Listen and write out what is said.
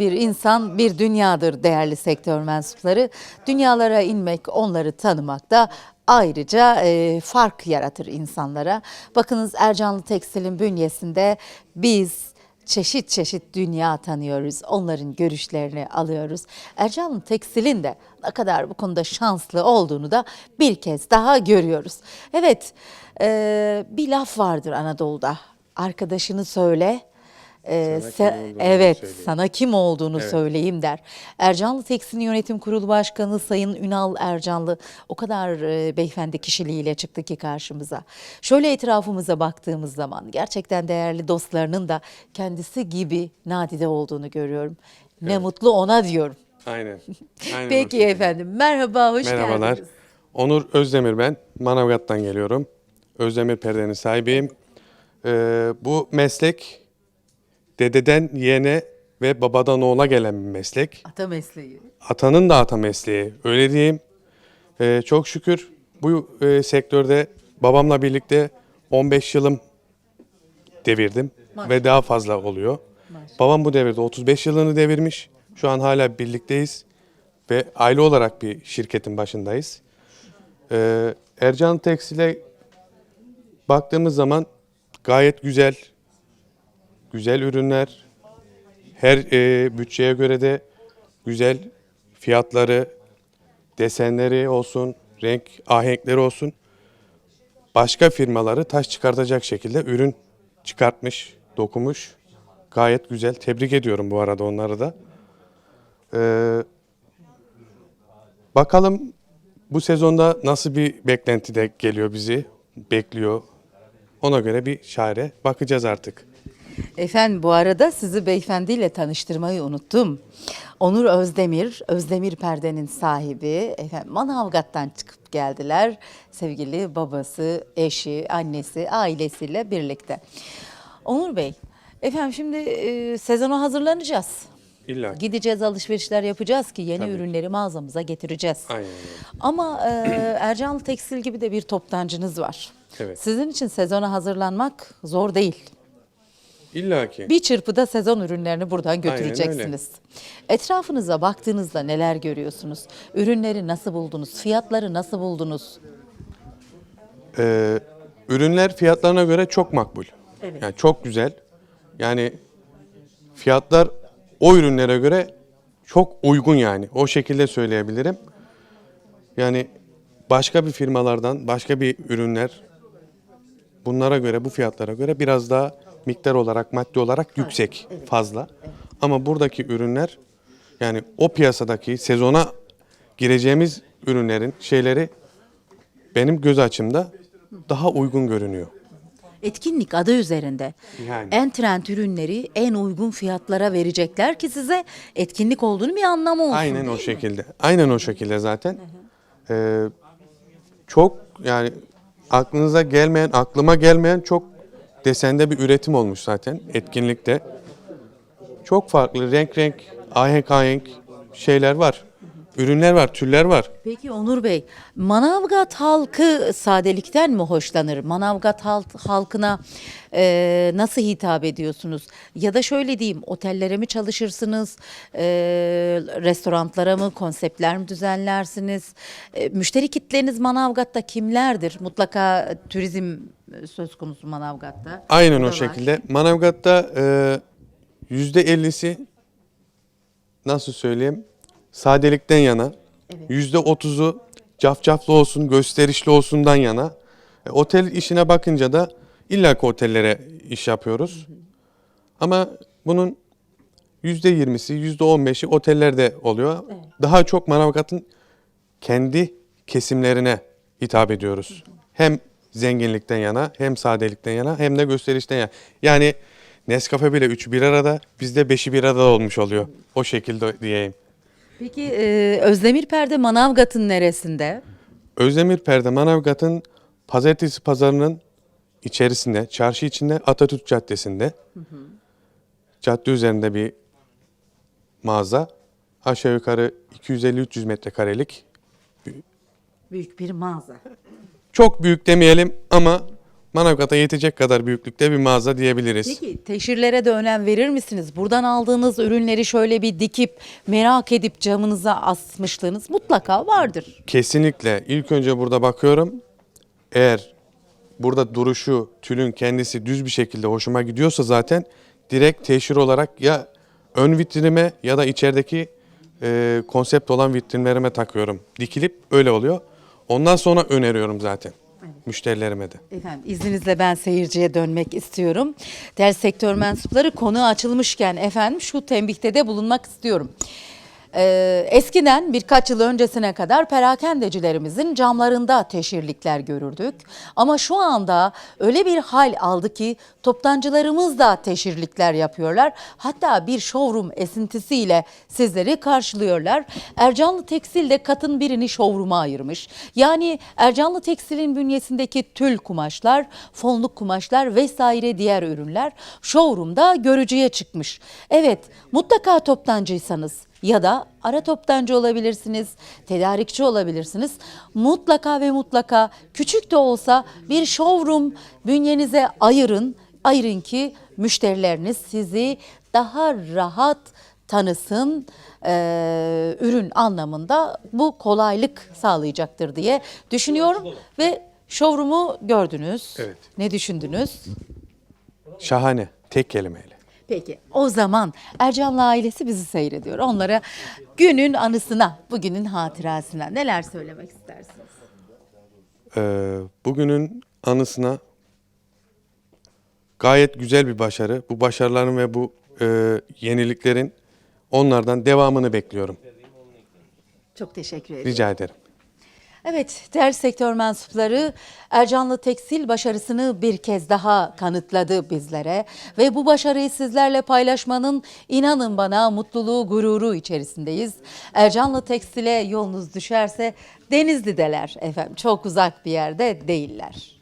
bir insan bir dünyadır değerli sektör mensupları. Dünyalara inmek, onları tanımak da ayrıca e, fark yaratır insanlara. Bakınız Ercanlı Tekstil'in bünyesinde biz çeşit çeşit dünya tanıyoruz. Onların görüşlerini alıyoruz. Ercanlı Tekstil'in de ne kadar bu konuda şanslı olduğunu da bir kez daha görüyoruz. Evet, e, bir laf vardır Anadolu'da. Arkadaşını söyle, e, Sana se- evet, söyleyeyim. sana kim olduğunu Evet. söyleyeyim der. Ercanlı Tekstil Yönetim Kurulu Başkanı Sayın Ünal Ercanlı o kadar e, beyefendi kişiliğiyle çıktı ki karşımıza. Şöyle etrafımıza baktığımız zaman gerçekten değerli dostlarının da kendisi gibi nadide olduğunu görüyorum. Ne mutlu ona diyorum. Aynen. Aynen Peki şekilde. efendim. Merhaba, hoş Merhabalar. geldiniz. Onur Özdemir ben. Manavgat'tan geliyorum. Özdemir perdenin sahibiyim. Ee, bu meslek dededen yeğene ve babadan oğula gelen bir meslek. Ata mesleği. Atanın da ata mesleği. Öyle diyeyim. Ee, çok şükür bu e, sektörde babamla birlikte 15 yılım devirdim Maşallah. ve daha fazla oluyor. Maşallah. Babam bu devirde 35 yılını devirmiş. Şu an hala birlikteyiz ve aile olarak bir şirketin başındayız. Ee, Ercan Tekstil'e baktığımız zaman gayet güzel, güzel ürünler, her e, bütçeye göre de güzel fiyatları, desenleri olsun, renk ahenkleri olsun. Başka firmaları taş çıkartacak şekilde ürün çıkartmış, dokumuş. Gayet güzel. Tebrik ediyorum bu arada onları da. Ee, bakalım bu sezonda nasıl bir beklenti de geliyor bizi, bekliyor. Ona göre bir çare bakacağız artık. Efendim bu arada sizi beyefendiyle tanıştırmayı unuttum. Onur Özdemir, Özdemir Perde'nin sahibi. Efendim Manavgat'tan çıkıp geldiler. Sevgili babası, eşi, annesi, ailesiyle birlikte. Onur Bey, efendim şimdi e, sezona hazırlanacağız. İlla. Gideceğiz alışverişler yapacağız ki yeni Tabii ürünleri mağazamıza getireceğiz. Aynen. Ama e, Ercanlı Tekstil gibi de bir toptancınız var. Evet. Sizin için sezona hazırlanmak zor değil. İlla ki. Bir çırpıda sezon ürünlerini buradan götüreceksiniz. Etrafınıza baktığınızda neler görüyorsunuz? Ürünleri nasıl buldunuz? Fiyatları nasıl buldunuz? Ee, ürünler fiyatlarına göre çok makbul. Evet. Yani çok güzel. Yani fiyatlar o ürünlere göre çok uygun yani. O şekilde söyleyebilirim. Yani başka bir firmalardan başka bir ürünler bunlara göre bu fiyatlara göre biraz daha miktar olarak maddi olarak yüksek fazla. Ama buradaki ürünler yani o piyasadaki sezona gireceğimiz ürünlerin şeyleri benim göz açımda daha uygun görünüyor. Etkinlik adı üzerinde. Yani. En trend ürünleri en uygun fiyatlara verecekler ki size etkinlik olduğunu bir anlamı olsun. Aynen o değil mi? şekilde. Aynen o şekilde zaten. Ee, çok yani aklınıza gelmeyen, aklıma gelmeyen çok desende bir üretim olmuş zaten etkinlikte. Çok farklı renk renk, ahenk ahenk şeyler var. Ürünler var, türler var. Peki Onur Bey, Manavgat halkı sadelikten mi hoşlanır? Manavgat halk, halkına e, nasıl hitap ediyorsunuz? Ya da şöyle diyeyim, otellere mi çalışırsınız, e, restoranlara mı, konseptler mi düzenlersiniz? E, müşteri kitleniz Manavgat'ta kimlerdir? Mutlaka turizm söz konusu Manavgat'ta. Aynen o var. şekilde. Manavgat'ta e, yüzde ellisi nasıl söyleyeyim sadelikten yana. Evet. Yüzde otuzu cafcaflı olsun, gösterişli olsundan yana. E, otel işine bakınca da illaki otellere iş yapıyoruz. Ama bunun yüzde yirmisi, yüzde on beşi otellerde oluyor. Daha çok Manavgat'ın kendi kesimlerine hitap ediyoruz. Hem zenginlikten yana, hem sadelikten yana, hem de gösterişten yana. Yani Nescafe bile üçü bir arada, bizde beşi bir arada olmuş oluyor. O şekilde diyeyim. Peki e, Özdemir Perde Manavgat'ın neresinde? Özdemir Perde Manavgat'ın pazartesi pazarının içerisinde, çarşı içinde Atatürk Caddesi'nde. Cadde üzerinde bir mağaza. Aşağı yukarı 250-300 metrekarelik. Büyük bir mağaza. Çok büyük demeyelim ama Manavgat'a yetecek kadar büyüklükte bir mağaza diyebiliriz. Peki teşhirlere de önem verir misiniz? Buradan aldığınız ürünleri şöyle bir dikip merak edip camınıza asmışlığınız mutlaka vardır. Kesinlikle. İlk önce burada bakıyorum. Eğer burada duruşu, tülün kendisi düz bir şekilde hoşuma gidiyorsa zaten direkt teşhir olarak ya ön vitrinime ya da içerideki e, konsept olan vitrinlerime takıyorum. Dikilip öyle oluyor. Ondan sonra öneriyorum zaten müşterilerime de. Efendim izninizle ben seyirciye dönmek istiyorum. Değerli sektör mensupları konu açılmışken efendim şu tembihte de bulunmak istiyorum. Ee, eskiden birkaç yıl öncesine kadar perakendecilerimizin camlarında teşhirlikler görürdük. Ama şu anda öyle bir hal aldı ki toptancılarımız da teşhirlikler yapıyorlar. Hatta bir showroom esintisiyle sizleri karşılıyorlar. Ercanlı Tekstil de katın birini showroom'a ayırmış. Yani Ercanlı Tekstil'in bünyesindeki tül kumaşlar, fonluk kumaşlar vesaire diğer ürünler showroom'da görücüye çıkmış. Evet mutlaka toptancıysanız ya da ara toptancı olabilirsiniz, tedarikçi olabilirsiniz. Mutlaka ve mutlaka küçük de olsa bir showroom bünyenize ayırın. Ayırın ki müşterileriniz sizi daha rahat tanısın eee, ürün anlamında bu kolaylık sağlayacaktır diye düşünüyorum ve showroom'u gördünüz. Evet. Ne düşündünüz? Şahane. Tek kelimeyle. Peki o zaman Ercanlı ailesi bizi seyrediyor. Onlara günün anısına, bugünün hatırasına neler söylemek istersiniz? Ee, bugünün anısına gayet güzel bir başarı. Bu başarıların ve bu e, yeniliklerin onlardan devamını bekliyorum. Çok teşekkür ederim. Rica ederim. Evet, değerli sektör mensupları Ercanlı Tekstil başarısını bir kez daha kanıtladı bizlere ve bu başarıyı sizlerle paylaşmanın inanın bana mutluluğu, gururu içerisindeyiz. Ercanlı Tekstil'e yolunuz düşerse Denizli'deler efendim. Çok uzak bir yerde değiller.